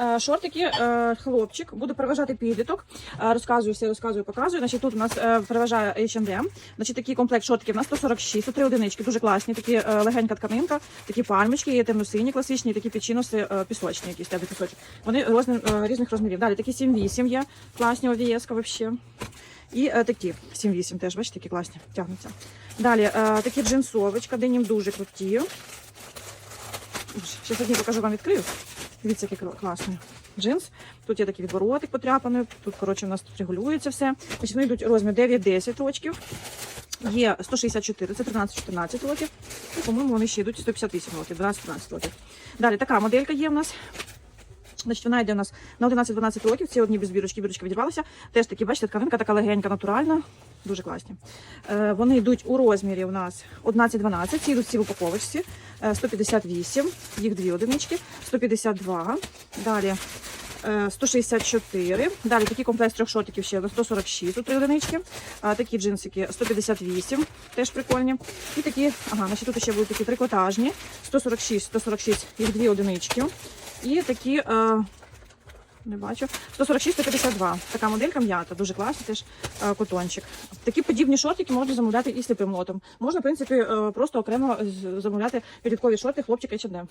Е, Шортики, е, хлопчик, буду переважати підліток. Е, Розказую все, розказую, показую. Значить, тут у нас переважає H&M. Значить, такий комплект шортиків у нас 146, три одинички, дуже класні. Такі легенька тканинка, такі пальмочки, є темно-сині, класичні, такі печіноси е, пісочні, якісь тебе пісочок. Вони е, різних розмірів. Далі такі 7-8 є, класні овієска вообще. І е, такі 7-8 теж, бачите, такі класні, тягнуться. Далі е, такі джинсовочка, денім дуже круті. Ще сьогодні покажу вам відкрию. Дивіться, який класний джинс. Тут є такий відворотик потряпаний. Тут, коротше, у нас тут регулюється все. Значить, вони йдуть розмір 9-10 років. Є 164, це 13-14 років. І, по-моєму, вони ще йдуть 158 років, 12-13 років. Далі така моделька є в нас. Значить, вона йде у нас на 11-12 років. Ці одні без бірочки, бірочка відірвалася. Теж такі, бачите, тканинка така легенька, натуральна. Дуже класні. Е, вони йдуть у розмірі у нас 11-12. Ці йдуть всі в упаковочці. Е, 158, їх дві одинички, 152. Далі е, 164. Далі такий комплект трьох шортиків ще на 146, тут три одинички. Такі джинсики 158, теж прикольні. І такі, ага, значить тут ще будуть такі трикотажні, 146, 146, їх дві одинички. І такі, е, не бачу, 146, 152. Така моделька м'ята, дуже класна, теж е, котончик. Такі подібні шортики можна замовляти і сліпим лотом. Можна, в принципі, е, просто окремо замовляти підліткові шорти хлопчик H&M.